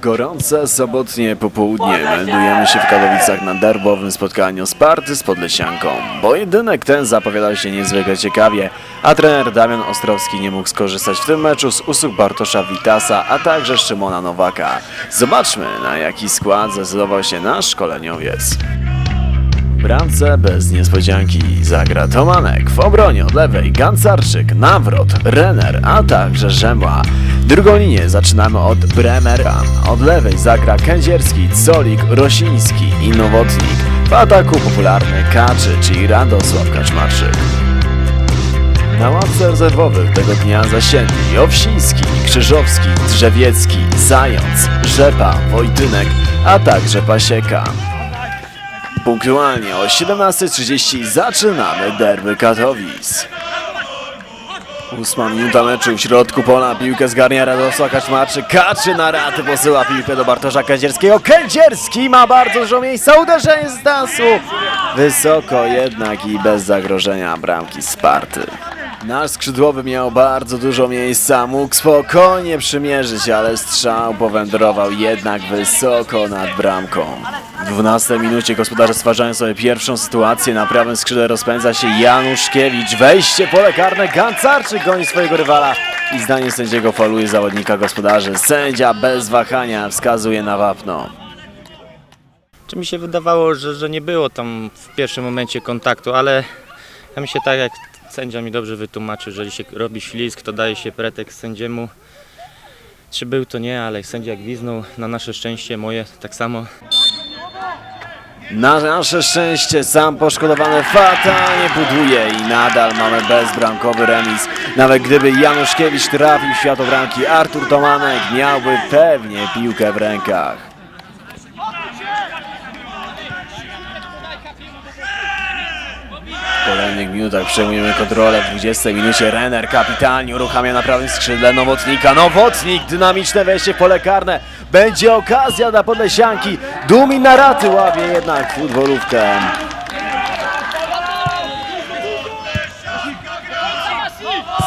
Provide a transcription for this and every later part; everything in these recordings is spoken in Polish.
Gorące sobotnie popołudnie meldujemy się w Katowicach na derbowym spotkaniu Sparty z Podlesianką. Pojedynek ten zapowiadał się niezwykle ciekawie, a trener Damian Ostrowski nie mógł skorzystać w tym meczu z usług Bartosza Witasa, a także Szymona Nowaka. Zobaczmy na jaki skład zdecydował się nasz szkoleniowiec. Bramce bez niespodzianki zagra Tomanek, w obronie od lewej Gancarczyk, Nawrot, Renner, a także Rzemła. Drugą linię zaczynamy od Bremera, od lewej zagra Kędzierski, Colik, Rosiński i Nowotnik. W ataku popularny Kaczy, czyli Radosław Kaczmarczyk. Na ławce rezerwowych tego dnia zasiedli Owsiński, Krzyżowski, Drzewiecki, Zając, Rzepa, Wojtynek, a także Pasieka. Punktualnie o 17.30 zaczynamy derby Katowic. Ósma minuta meczu w środku pola, piłkę zgarnia Radosław Kaczmarczyk, Kaczy na raty posyła piłkę do Bartosza Kędzierskiego, Kędzierski ma bardzo dużo miejsca, uderzenie z dystansu, wysoko jednak i bez zagrożenia bramki Sparty. Nasz skrzydłowy miał bardzo dużo miejsca, mógł spokojnie przymierzyć, ale strzał powędrował jednak wysoko nad bramką. W 12 minucie gospodarze stwarzają sobie pierwszą sytuację. Na prawym skrzydle rozpędza się Januszkiewicz. Wejście pole karne. Gancarczyk goni swojego rywala i zdaniem sędziego faluje zawodnika gospodarzy. Sędzia bez wahania wskazuje na wapno. Czy mi się wydawało, że, że nie było tam w pierwszym momencie kontaktu, ale ja mi się tak jak sędzia mi dobrze wytłumaczył, że jeżeli się robi ślizg, to daje się pretekst sędziemu. Czy był to nie, ale sędzia gwiznął, na nasze szczęście, moje tak samo. Na nasze szczęście sam poszkodowany fatalnie buduje i nadal mamy bezbramkowy remis. Nawet gdyby Januszkiewicz trafił w światło bramki, Artur Tomanek miałby pewnie piłkę w rękach. Kolejnych minutach przejmujemy kontrolę. W 20 minucie Renner kapitalnie uruchamia na prawym skrzydle Nowotnika. Nowotnik, dynamiczne wejście w pole karne. Będzie okazja dla Podlesianki. Dumin na raty łapie jednak futbolówkę.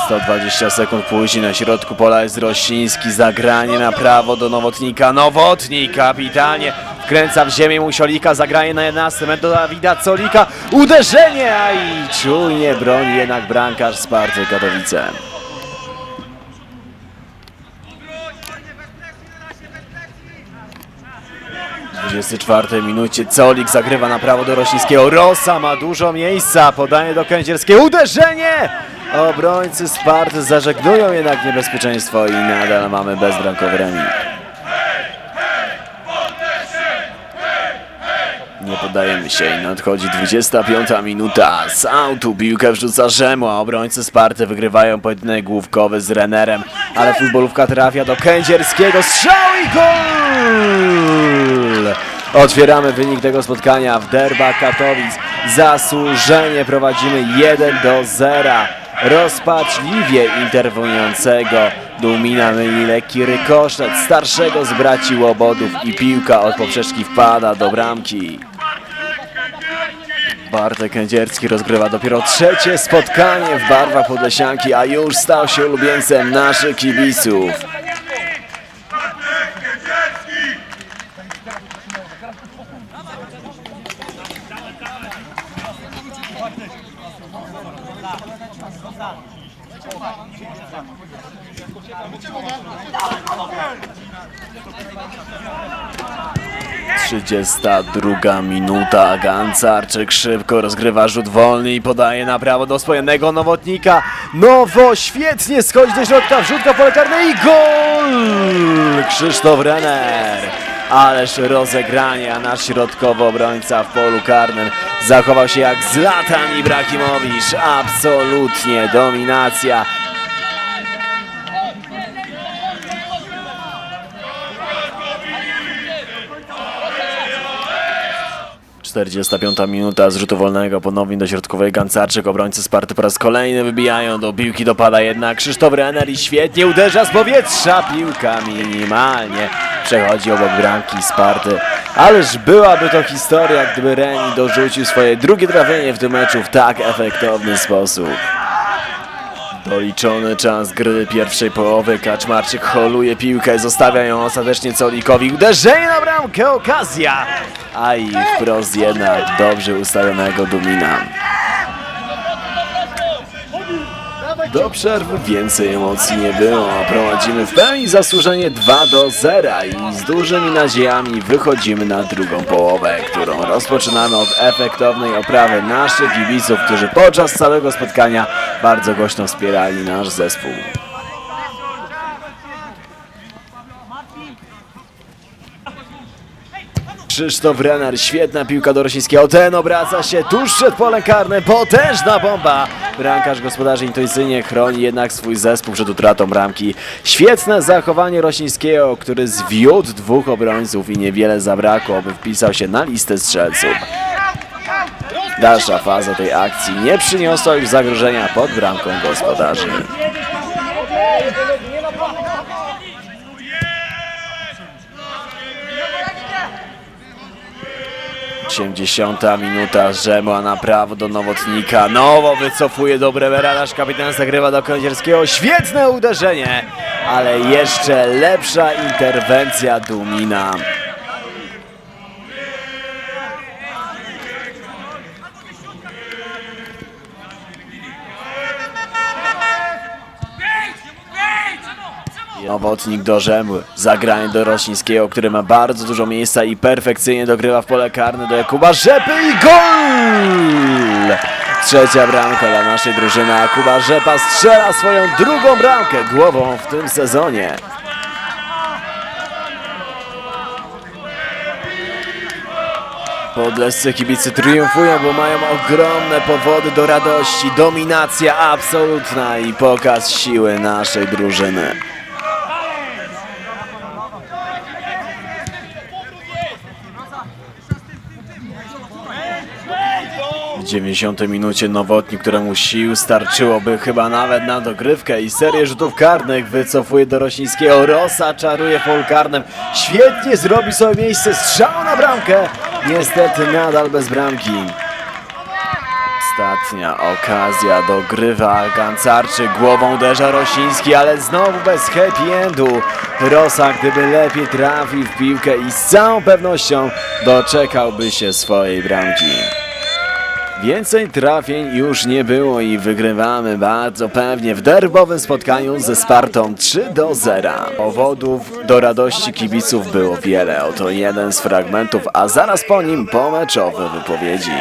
Sto dwadzieścia sekund później na środku pola jest Rosiński, zagranie na prawo do Nowotnika, Nowotnik kapitalnie wkręca w ziemię Musiolika, zagranie na 11 metr do Dawida Colika, uderzenie, i czujnie broni jednak bramkarz Sparty Katowice. 24 minucie Colik zagrywa na prawo do Rosińskiego. Rosa ma dużo miejsca. Podanie do Kędzierskiego. Uderzenie! Obrońcy Sparty zażegnują jednak niebezpieczeństwo i nadal mamy bezbramkowy remis. Nie poddajemy się i nadchodzi 25 minuta. Z autu piłkę wrzuca Rzemła. Obrońcy Sparty wygrywają pojedynek główkowy z Renerem, ale futbolówka trafia do Kędzierskiego. Strzał i gol! Otwieramy wynik tego spotkania w Derba Katowic. Zasłużenie prowadzimy 1 do 0. Rozpaczliwie interweniującego Dumina myli lekki rykoszet starszego z braci Łobodów i piłka od poprzeczki wpada do bramki. Bartek Kędzierski rozgrywa dopiero trzecie spotkanie w barwach Podlesianki, a już stał się ulubieńcem naszych kibiców. Trzydziesta druga minuta. Gancarczyk szybko rozgrywa rzut wolny i podaje na prawo do swojonego nowotnika. Nowo świetnie schodzi do środka, wrzutka pole karne i gol! Krzysztof Renner. Ależ rozegranie, a nasz środkowy obrońca w polu karnym zachował się jak Zlatan Ibrahimowicz. Absolutnie dominacja. 45 minuta z rzutu wolnego. Ponownie do środkowej Gancarczyk, obrońcy Sparty po raz kolejny wybijają do piłki, dopada jednak Krzysztof Renner i świetnie uderza z powietrza, piłka minimalnie przechodzi obok bramki Sparty, ależ byłaby to historia, gdyby Reni dorzucił swoje drugie trafienie w tym meczu w tak efektowny sposób. Policzony czas gry pierwszej połowy. Kaczmarczyk holuje piłkę, zostawia ją ostatecznie Colikowi. Uderzenie na bramkę, okazja! A i wprost jednak dobrze ustawionego Dumina. Do przerwy więcej emocji nie było. Prowadzimy w pełni zasłużenie 2 do 0 i z dużymi nadziejami wychodzimy na drugą połowę, którą rozpoczynamy od efektownej oprawy naszych kibiców, którzy podczas całego spotkania bardzo głośno wspierali nasz zespół. Krzysztof Renner, świetna piłka do Rosińskiego, ten obraca się tuż przed polem karnym, potężna bomba! Bramkarz gospodarzy intuicyjnie chroni jednak swój zespół przed utratą bramki. Świetne zachowanie Rosińskiego, który zwiódł dwóch obrońców i niewiele zabrakło, aby wpisał się na listę strzelców. Dalsza faza tej akcji nie przyniosła już zagrożenia pod bramką gospodarzy. 80 minuta, Rzemła na prawo do Nowotnika, Nowo wycofuje do Brewera, nasz kapitan zagrywa do Kądzierskiego, świetne uderzenie, ale jeszcze lepsza interwencja Dumina. Nowotnik do Rzemły, zagranie do Rosińskiego, który ma bardzo dużo miejsca i perfekcyjnie dogrywa w pole karne do Jakuba Rzepy i gol! Trzecia bramka dla naszej drużyny, a Kuba Rzepa strzela swoją drugą bramkę głową w tym sezonie. Podlescy kibicy triumfują, bo mają ogromne powody do radości. Dominacja absolutna i pokaz siły naszej drużyny. 90 minucie Nowotnik, któremu sił starczyłoby chyba nawet na dogrywkę i serię rzutów karnych wycofuje do Rosińskiego. Rosa czaruje pol. Świetnie zrobi sobie miejsce. Strzał na bramkę. Niestety nadal bez bramki. Ostatnia okazja dogrywa Gancarczyk, głową uderza Rosiński, ale znowu bez happy endu. Rosa gdyby lepiej trafił w piłkę i z całą pewnością doczekałby się swojej bramki. Więcej trafień już nie było i wygrywamy bardzo pewnie w derbowym spotkaniu ze Spartą 3 do 0. Powodów do radości kibiców było wiele. Oto jeden z fragmentów, a zaraz po nim pomeczowe wypowiedzi.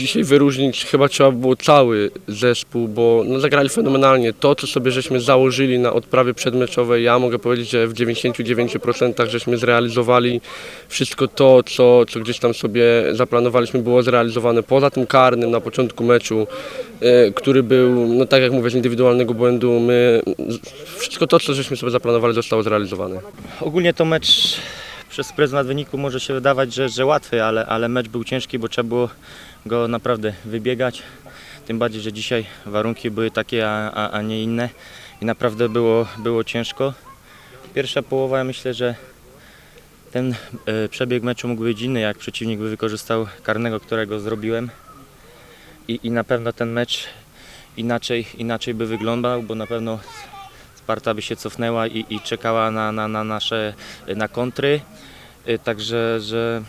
Dzisiaj wyróżnić chyba trzeba było cały zespół, bo no, zagrali fenomenalnie. To, co sobie żeśmy założyli na odprawie przedmeczowej, ja mogę powiedzieć, że w 99% żeśmy zrealizowali wszystko to, co, co gdzieś tam sobie zaplanowaliśmy, było zrealizowane. Poza tym karnym na początku meczu, e, który był, no tak jak mówię, z indywidualnego błędu, my, wszystko to, co żeśmy sobie zaplanowali, zostało zrealizowane. Ogólnie to mecz przez pryzmat wyniku może się wydawać, że, że łatwy, ale, ale mecz był ciężki, bo trzeba było go naprawdę wybiegać. Tym bardziej, że dzisiaj warunki były takie, a, a, a nie inne i naprawdę było, było ciężko. Pierwsza połowa, ja myślę, że ten e, przebieg meczu mógł być inny, jak przeciwnik by wykorzystał karnego, którego zrobiłem. I, i na pewno ten mecz inaczej, inaczej by wyglądał, bo na pewno Sparta by się cofnęła i, i czekała na, na, na nasze na kontry. Y, Także, że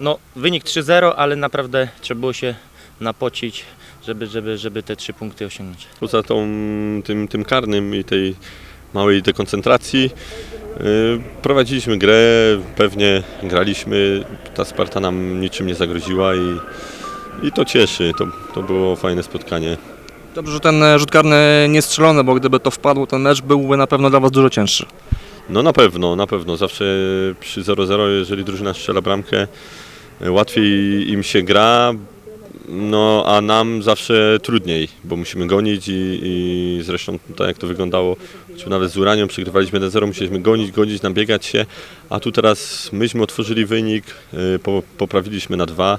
no, wynik 3-0, ale naprawdę trzeba było się napocić, żeby, żeby, żeby te trzy punkty osiągnąć. Poza tą, tym, tym karnym i tej małej dekoncentracji yy, prowadziliśmy grę, pewnie graliśmy, ta Sparta nam niczym nie zagroziła i, i to cieszy, to, to było fajne spotkanie. Dobrze, że ten e, rzut karny nie strzelony, bo gdyby to wpadło, ten mecz byłby na pewno dla Was dużo cięższy. No na pewno, na pewno, zawsze przy 0-0, jeżeli drużyna strzela bramkę, łatwiej im się gra, no a nam zawsze trudniej, bo musimy gonić i, i zresztą tak jak to wyglądało, choćby nawet z Uranią przegrywaliśmy 1-0, musieliśmy gonić, gonić, nabiegać się, a tu teraz myśmy otworzyli wynik, y, po, poprawiliśmy na dwa,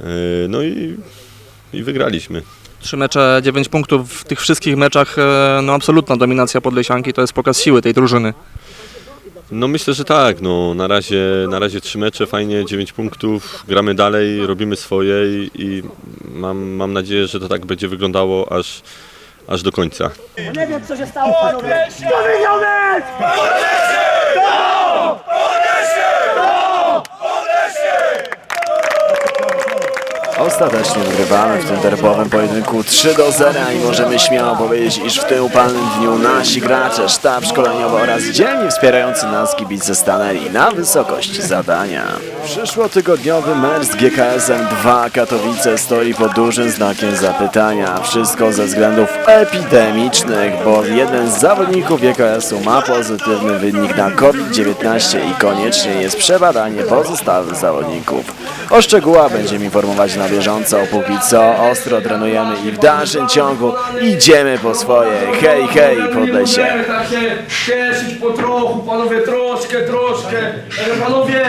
y, no i, i wygraliśmy. Trzy mecze, dziewięć punktów w tych wszystkich meczach, e, no absolutna dominacja Podlesianki, to jest pokaz siły tej drużyny. No myślę, że tak. No, na, razie, na razie trzy mecze, fajnie, 9 punktów, gramy dalej, robimy swoje i, i mam, mam nadzieję, że to tak będzie wyglądało aż, aż do końca. Nie wiem co się stało panowie. Domieniony! Ostatecznie wygrywamy w tym derbowym pojedynku 3 do 0 i możemy śmiało powiedzieć, iż w tym upalnym dniu nasi gracze, sztab szkoleniowy oraz dzielni wspierający nas kibice stanęli na wysokość zadania. Przyszłotygodniowy mecz z GKS-em 2 Katowice stoi pod dużym znakiem zapytania. Wszystko ze względów epidemicznych, bo jeden z zawodników GKS-u ma pozytywny wynik na COVID-19 i koniecznie jest przebadanie pozostałych zawodników. O szczegółach będziemy informować na bieżąco, póki co ostro trenujemy i w dalszym ciągu idziemy po swoje. Hej, hej, Podlesie! Tak się po trochu, panowie, troszkę, troszkę. Panowie,